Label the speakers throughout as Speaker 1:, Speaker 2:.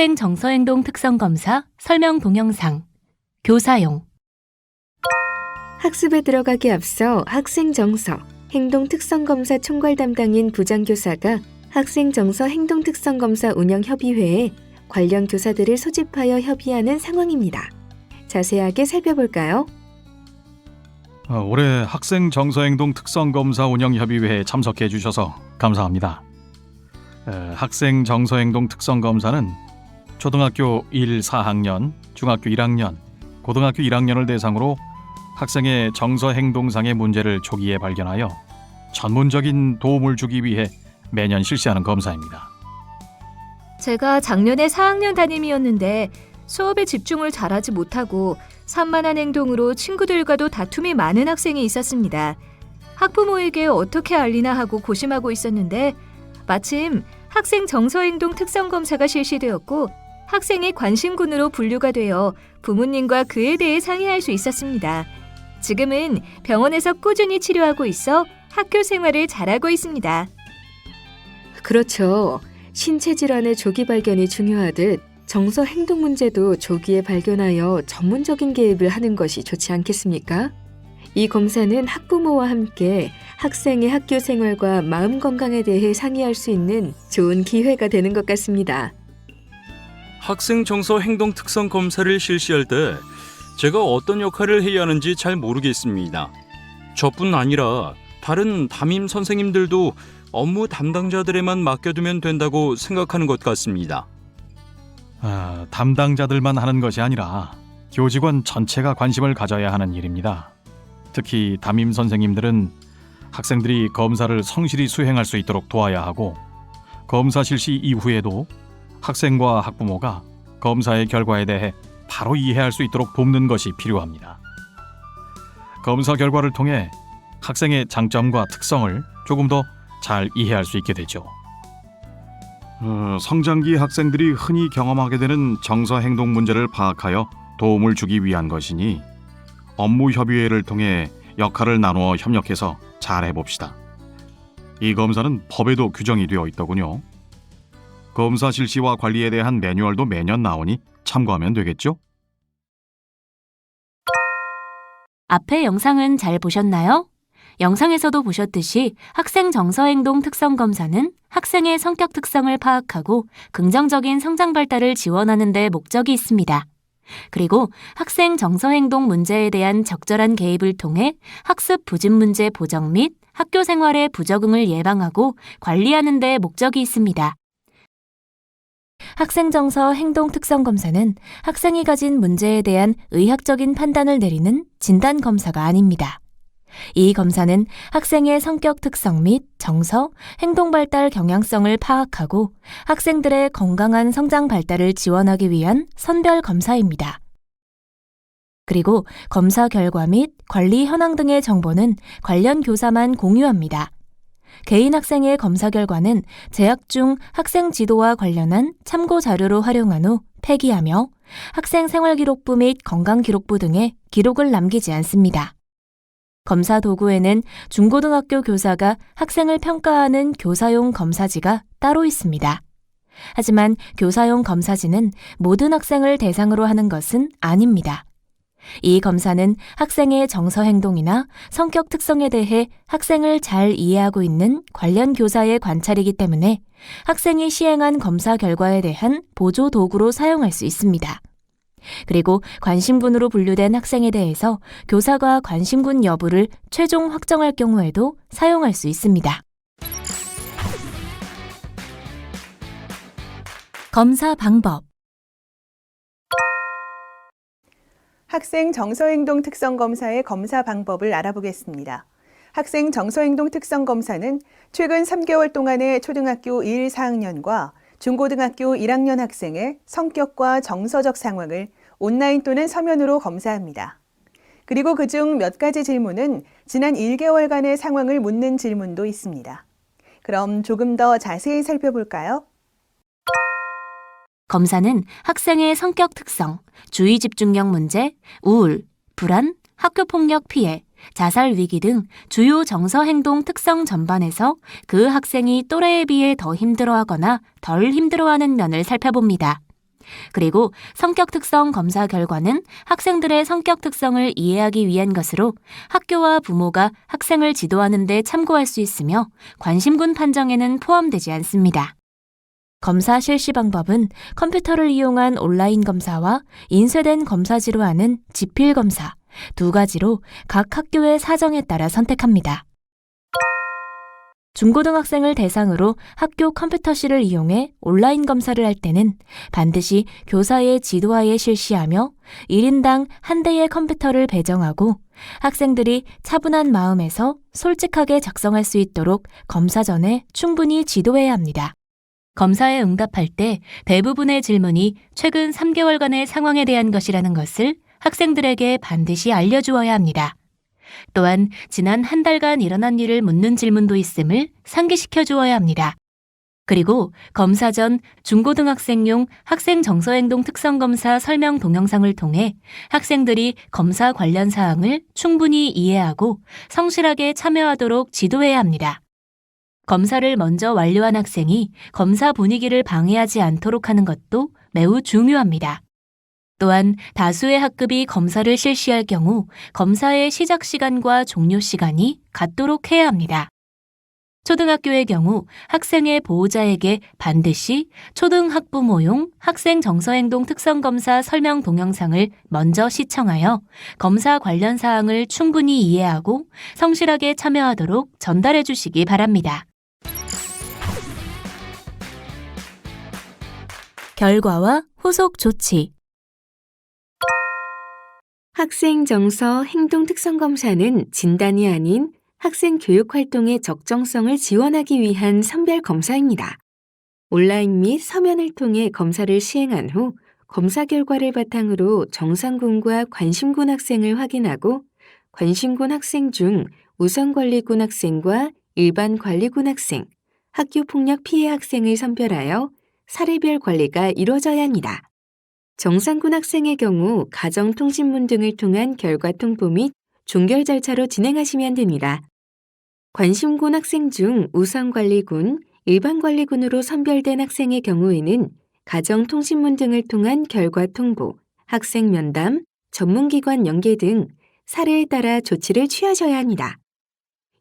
Speaker 1: 학생 정서행동 특성검사 설명 동영상 교사용
Speaker 2: 학습에 들어가기 앞서 학생 정서, 행동 특성 검사 총괄 담당인 부장 교사가 학생 정서 행동 특성 검사 운영 협의회에 관련 교사들을 소집하여 협의하는 상황입니다. 자세하게 살펴볼까요?
Speaker 3: 어, 올해 학생 정서 행동 특성 검사 운영 협의회에 참석해 주셔서 감사합니다. 에, 학생 정서 행동 특성 검사는 초등학교 1, 4학년, 중학교 1학년, 고등학교 1학년을 대상으로 학생의 정서 행동상의 문제를 초기에 발견하여 전문적인 도움을 주기 위해 매년 실시하는 검사입니다.
Speaker 4: 제가 작년에 4학년 담임이었는데 수업에 집중을 잘하지 못하고 산만한 행동으로 친구들과도 다툼이 많은 학생이 있었습니다. 학부모에게 어떻게 알리나 하고 고심하고 있었는데 마침 학생 정서행동 특성 검사가 실시되었고 학생이 관심군으로 분류가 되어 부모님과 그에 대해 상의할 수 있었습니다. 지금은 병원에서 꾸준히 치료하고 있어 학교 생활을 잘하고 있습니다.
Speaker 2: 그렇죠. 신체 질환의 조기 발견이 중요하듯 정서 행동 문제도 조기에 발견하여 전문적인 개입을 하는 것이 좋지 않겠습니까? 이 검사는 학부모와 함께 학생의 학교 생활과 마음 건강에 대해 상의할 수 있는 좋은 기회가 되는 것 같습니다.
Speaker 5: 학생 정서 행동 특성 검사를 실시할 때 제가 어떤 역할을 해야 하는지 잘 모르겠습니다. 저뿐 아니라 다른 담임 선생님들도 업무 담당자들에만 맡겨두면 된다고 생각하는 것 같습니다.
Speaker 3: 아, 담당자들만 하는 것이 아니라 교직원 전체가 관심을 가져야 하는 일입니다. 특히 담임 선생님들은 학생들이 검사를 성실히 수행할 수 있도록 도와야 하고 검사 실시 이후에도 학생과 학부모가 검사의 결과에 대해 바로 이해할 수 있도록 돕는 것이 필요합니다. 검사 결과를 통해 학생의 장점과 특성을 조금 더 잘 이해할 수 있게 되죠. 어, 성장기 학생들이 흔히 경험하게 되는 정서 행동 문제를 파악하여 도움을 주기 위한 것이니 업무 협의회를 통해 역할을 나누어 협력해서 잘 해봅시다. 이 검사는 법에도 규정이 되어 있더군요. 검사 실시와 관리에 대한 매뉴얼도 매년 나오니 참고하면 되겠죠?
Speaker 1: 앞의 영상은 잘 보셨나요? 영상에서도 보셨듯이 학생 정서행동 특성 검사는 학생의 성격 특성을 파악하고 긍정적인 성장 발달을 지원하는 데 목적이 있습니다. 그리고 학생 정서행동 문제에 대한 적절한 개입을 통해 학습 부진 문제 보정 및 학교 생활의 부적응을 예방하고 관리하는 데 목적이 있습니다. 학생 정서 행동 특성 검사는 학생이 가진 문제에 대한 의학적인 판단을 내리는 진단 검사가 아닙니다. 이 검사는 학생의 성격 특성 및 정서, 행동 발달 경향성을 파악하고 학생들의 건강한 성장 발달을 지원하기 위한 선별 검사입니다. 그리고 검사 결과 및 관리 현황 등의 정보는 관련 교사만 공유합니다. 개인 학생의 검사 결과는 재학 중 학생 지도와 관련한 참고 자료로 활용한 후 폐기하며 학생 생활 기록부 및 건강 기록부 등에 기록을 남기지 않습니다. 검사 도구에는 중고등학교 교사가 학생을 평가하는 교사용 검사지가 따로 있습니다. 하지만 교사용 검사지는 모든 학생을 대상으로 하는 것은 아닙니다. 이 검사는 학생의 정서 행동이나 성격 특성에 대해 학생을 잘 이해하고 있는 관련 교사의 관찰이기 때문에 학생이 시행한 검사 결과에 대한 보조 도구로 사용할 수 있습니다. 그리고 관심군으로 분류된 학생에 대해서 교사가 관심군 여부를 최종 확정할 경우에도 사용할 수 있습니다. 검사 방법
Speaker 6: 학생 정서행동 특성 검사의 검사 방법을 알아보겠습니다. 학생 정서행동 특성 검사는 최근 3개월 동안의 초등학교 1, 4학년과 중고등학교 1학년 학생의 성격과 정서적 상황을 온라인 또는 서면으로 검사합니다. 그리고 그중 몇 가지 질문은 지난 1개월간의 상황을 묻는 질문도 있습니다. 그럼 조금 더 자세히 살펴볼까요?
Speaker 1: 검사는 학생의 성격 특성, 주의 집중력 문제, 우울, 불안, 학교 폭력 피해, 자살 위기 등 주요 정서 행동 특성 전반에서 그 학생이 또래에 비해 더 힘들어하거나 덜 힘들어하는 면을 살펴봅니다. 그리고 성격 특성 검사 결과는 학생들의 성격 특성을 이해하기 위한 것으로 학교와 부모가 학생을 지도하는 데 참고할 수 있으며 관심군 판정에는 포함되지 않습니다. 검사 실시 방법은 컴퓨터를 이용한 온라인 검사와 인쇄된 검사지로 하는 지필 검사 두 가지로 각 학교의 사정에 따라 선택합니다. 중고등학생을 대상으로 학교 컴퓨터실을 이용해 온라인 검사를 할 때는 반드시 교사의 지도하에 실시하며 1인당 한 대의 컴퓨터를 배정하고 학생들이 차분한 마음에서 솔직하게 작성할 수 있도록 검사 전에 충분히 지도해야 합니다. 검사에 응답할 때 대부분의 질문이 최근 3개월간의 상황에 대한 것이라는 것을 학생들에게 반드시 알려주어야 합니다. 또한 지난 한 달간 일어난 일을 묻는 질문도 있음을 상기시켜 주어야 합니다. 그리고 검사 전 중고등학생용 학생 정서행동 특성검사 설명 동영상을 통해 학생들이 검사 관련 사항을 충분히 이해하고 성실하게 참여하도록 지도해야 합니다. 검사를 먼저 완료한 학생이 검사 분위기를 방해하지 않도록 하는 것도 매우 중요합니다. 또한 다수의 학급이 검사를 실시할 경우 검사의 시작 시간과 종료 시간이 같도록 해야 합니다. 초등학교의 경우 학생의 보호자에게 반드시 초등학부모용 학생 정서행동 특성검사 설명 동영상을 먼저 시청하여 검사 관련 사항을 충분히 이해하고 성실하게 참여하도록 전달해 주시기 바랍니다. 결과와 후속 조치
Speaker 2: 학생 정서 행동 특성 검사는 진단이 아닌 학생 교육 활동의 적정성을 지원하기 위한 선별 검사입니다. 온라인 및 서면을 통해 검사를 시행한 후 검사 결과를 바탕으로 정상군과 관심군 학생을 확인하고 관심군 학생 중 우선관리군 학생과 일반 관리군 학생, 학교 폭력 피해 학생을 선별하여 사례별 관리가 이루어져야 합니다. 정상군 학생의 경우 가정통신문 등을 통한 결과 통보 및 종결 절차로 진행하시면 됩니다. 관심군 학생 중 우선관리군, 일반관리군으로 선별된 학생의 경우에는 가정통신문 등을 통한 결과 통보, 학생 면담, 전문기관 연계 등 사례에 따라 조치를 취하셔야 합니다.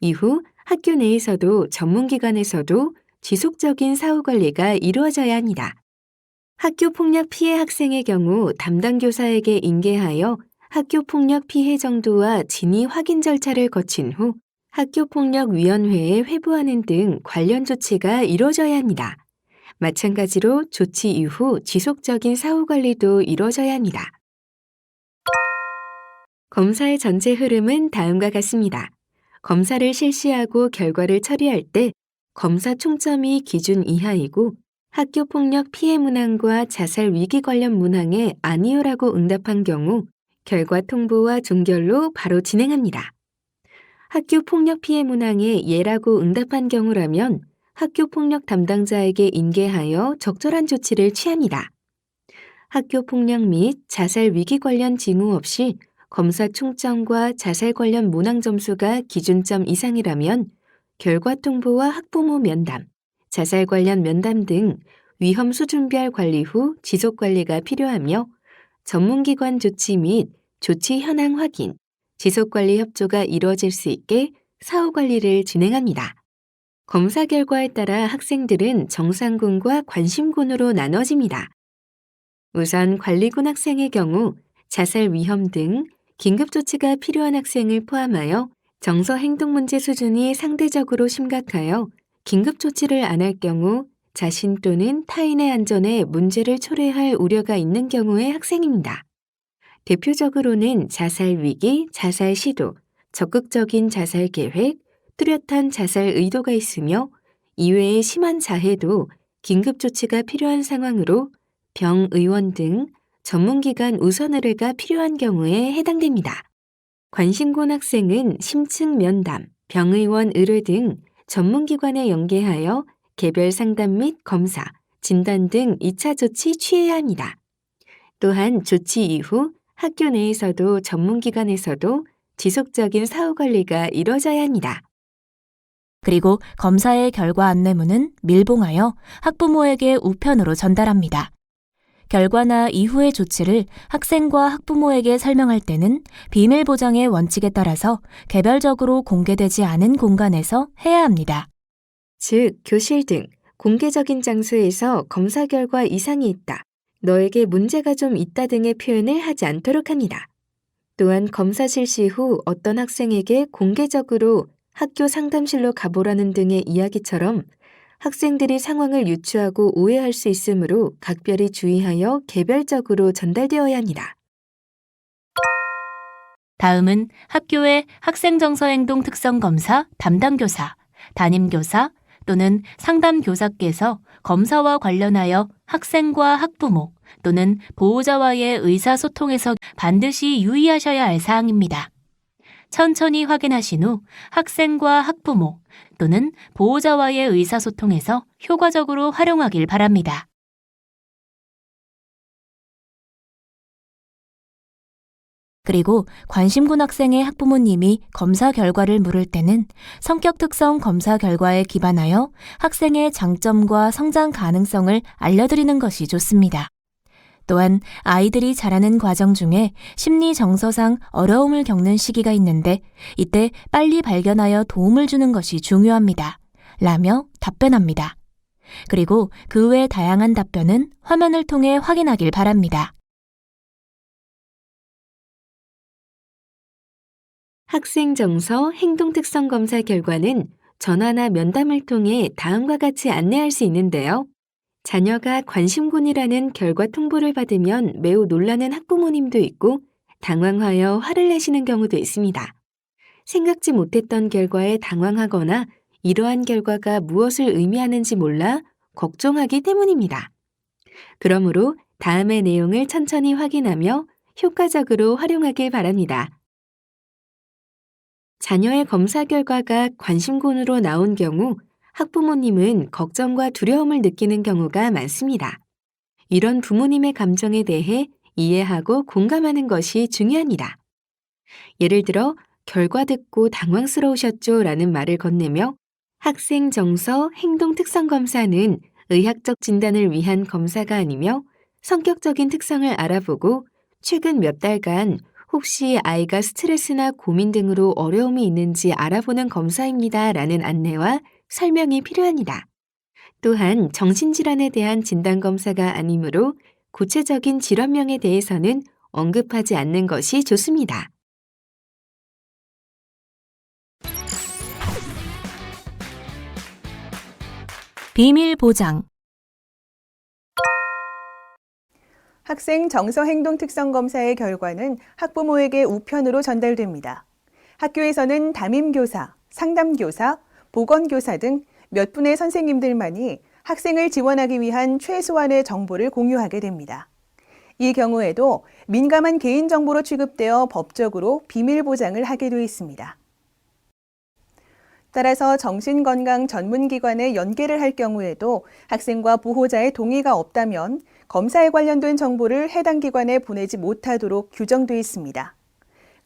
Speaker 2: 이후 학교 내에서도 전문기관에서도 지속적인 사후 관리가 이루어져야 합니다. 학교 폭력 피해 학생의 경우 담당 교사에게 인계하여 학교 폭력 피해 정도와 진위 확인 절차를 거친 후 학교 폭력 위원회에 회부하는 등 관련 조치가 이루어져야 합니다. 마찬가지로 조치 이후 지속적인 사후 관리도 이루어져야 합니다. 검사의 전체 흐름은 다음과 같습니다. 검사를 실시하고 결과를 처리할 때 검사 총점이 기준 이하이고 학교폭력 피해 문항과 자살 위기 관련 문항에 아니오라고 응답한 경우 결과 통보와 종결로 바로 진행합니다. 학교폭력 피해 문항에 예라고 응답한 경우라면 학교폭력 담당자에게 인계하여 적절한 조치를 취합니다. 학교폭력 및 자살 위기 관련 징후 없이 검사 총점과 자살 관련 문항 점수가 기준점 이상이라면 결과 통보와 학부모 면담, 자살 관련 면담 등 위험 수준별 관리 후 지속 관리가 필요하며 전문기관 조치 및 조치 현황 확인, 지속 관리 협조가 이루어질 수 있게 사후 관리를 진행합니다. 검사 결과에 따라 학생들은 정상군과 관심군으로 나눠집니다. 우선 관리군 학생의 경우 자살 위험 등 긴급 조치가 필요한 학생을 포함하여 정서 행동 문제 수준이 상대적으로 심각하여 긴급 조치를 안 할 경우 자신 또는 타인의 안전에 문제를 초래할 우려가 있는 경우의 학생입니다. 대표적으로는 자살 위기, 자살 시도, 적극적인 자살 계획, 뚜렷한 자살 의도가 있으며 이외의 심한 자해도 긴급 조치가 필요한 상황으로 병 의원 등 전문기관 우선 의뢰가 필요한 경우에 해당됩니다. 관심군 학생은 심층 면담, 병의원 의뢰 등 전문기관에 연계하여 개별 상담 및 검사, 진단 등 2차 조치 취해야 합니다. 또한 조치 이후 학교 내에서도 전문기관에서도 지속적인 사후 관리가 이루어져야 합니다.
Speaker 1: 그리고 검사의 결과 안내문은 밀봉하여 학부모에게 우편으로 전달합니다. 결과나 이후의 조치를 학생과 학부모에게 설명할 때는 비밀 보장의 원칙에 따라서 개별적으로 공개되지 않은 공간에서 해야 합니다.
Speaker 2: 즉, 교실 등 공개적인 장소에서 검사 결과 이상이 있다. 너에게 문제가 좀 있다 등의 표현을 하지 않도록 합니다. 또한 검사 실시 후 어떤 학생에게 공개적으로 학교 상담실로 가보라는 등의 이야기처럼 학생들이 상황을 유추하고 오해할 수 있으므로 각별히 주의하여 개별적으로 전달되어야 합니다.
Speaker 1: 다음은 학교의 학생정서행동 특성검사 담당교사, 담임교사 또는 상담교사께서 검사와 관련하여 학생과 학부모 또는 보호자와의 의사소통에서 반드시 유의하셔야 할 사항입니다. 천천히 확인하신 후 학생과 학부모 또는 보호자와의 의사소통에서 효과적으로 활용하길 바랍니다. 그리고 관심군 학생의 학부모님이 검사 결과를 물을 때는 성격 특성 검사 결과에 기반하여 학생의 장점과 성장 가능성을 알려드리는 것이 좋습니다. 또한 아이들이 자라는 과정 중에 심리 정서상 어려움을 겪는 시기가 있는데 이때 빨리 발견하여 도움을 주는 것이 중요합니다. 라며 답변합니다. 그리고 그 외 다양한 답변은 화면을 통해 확인하길 바랍니다.
Speaker 2: 학생 정서 행동 특성 검사 결과는 전화나 면담을 통해 다음과 같이 안내할 수 있는데요. 자녀가 관심군이라는 결과 통보를 받으면 매우 놀라는 학부모님도 있고 당황하여 화를 내시는 경우도 있습니다. 생각지 못했던 결과에 당황하거나 이러한 결과가 무엇을 의미하는지 몰라 걱정하기 때문입니다. 그러므로 다음의 내용을 천천히 확인하며 효과적으로 활용하길 바랍니다. 자녀의 검사 결과가 관심군으로 나온 경우 학부모님은 걱정과 두려움을 느끼는 경우가 많습니다. 이런 부모님의 감정에 대해 이해하고 공감하는 것이 중요합니다. 예를 들어, 결과 듣고 당황스러우셨죠? 라는 말을 건네며 학생 정서 행동 특성 검사는 의학적 진단을 위한 검사가 아니며 성격적인 특성을 알아보고 최근 몇 달간 혹시 아이가 스트레스나 고민 등으로 어려움이 있는지 알아보는 검사입니다. 라는 안내와 설명이 필요합니다. 또한 정신질환에 대한 진단검사가 아니므로 구체적인 질환명에 대해서는 언급하지 않는 것이 좋습니다.
Speaker 1: 비밀 보장
Speaker 6: 학생 정서 행동 특성 검사의 결과는 학부모에게 우편으로 전달됩니다. 학교에서는 담임 교사, 상담 교사, 보건교사 등 몇 분의 선생님들만이 학생을 지원하기 위한 최소한의 정보를 공유하게 됩니다. 이 경우에도 민감한 개인정보로 취급되어 법적으로 비밀 보장을 하게 되어 있습니다. 따라서 정신건강 전문기관에 연계를 할 경우에도 학생과 보호자의 동의가 없다면 검사에 관련된 정보를 해당 기관에 보내지 못하도록 규정되어 있습니다.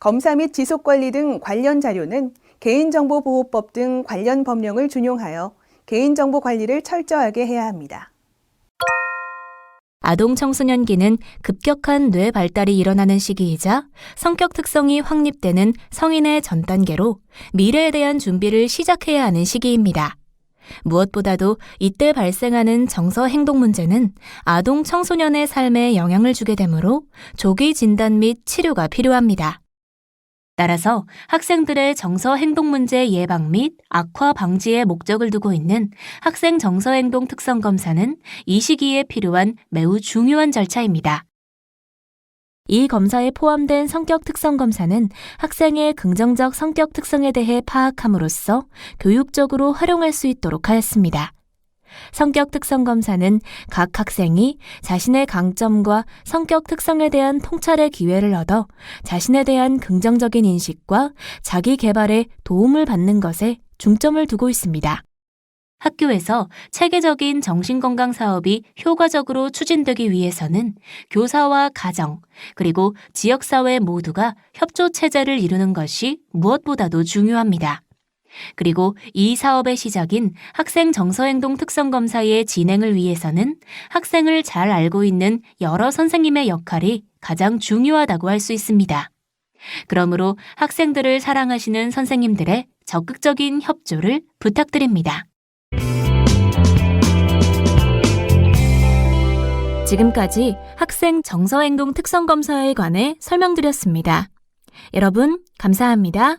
Speaker 6: 검사 및 지속관리 등 관련 자료는 개인정보보호법 등 관련 법령을 준용하여 개인정보 관리를 철저하게 해야 합니다.
Speaker 1: 아동 청소년기는 급격한 뇌 발달이 일어나는 시기이자 성격 특성이 확립되는 성인의 전 단계로 미래에 대한 준비를 시작해야 하는 시기입니다. 무엇보다도 이때 발생하는 정서 행동 문제는 아동 청소년의 삶에 영향을 주게 되므로 조기 진단 및 치료가 필요합니다. 따라서 학생들의 정서 행동 문제 예방 및 악화 방지에 목적을 두고 있는 학생 정서 행동 특성 검사는 이 시기에 필요한 매우 중요한 절차입니다. 이 검사에 포함된 성격 특성 검사는 학생의 긍정적 성격 특성에 대해 파악함으로써 교육적으로 활용할 수 있도록 하였습니다. 성격 특성 검사는 각 학생이 자신의 강점과 성격 특성에 대한 통찰의 기회를 얻어 자신에 대한 긍정적인 인식과 자기 개발에 도움을 받는 것에 중점을 두고 있습니다. 학교에서 체계적인 정신건강 사업이 효과적으로 추진되기 위해서는 교사와 가정, 그리고 지역사회 모두가 협조 체제를 이루는 것이 무엇보다도 중요합니다. 그리고 이 사업의 시작인 학생 정서행동 특성검사의 진행을 위해서는 학생을 잘 알고 있는 여러 선생님의 역할이 가장 중요하다고 할 수 있습니다. 그러므로 학생들을 사랑하시는 선생님들의 적극적인 협조를 부탁드립니다. 지금까지 학생 정서행동 특성검사에 관해 설명드렸습니다. 여러분, 감사합니다.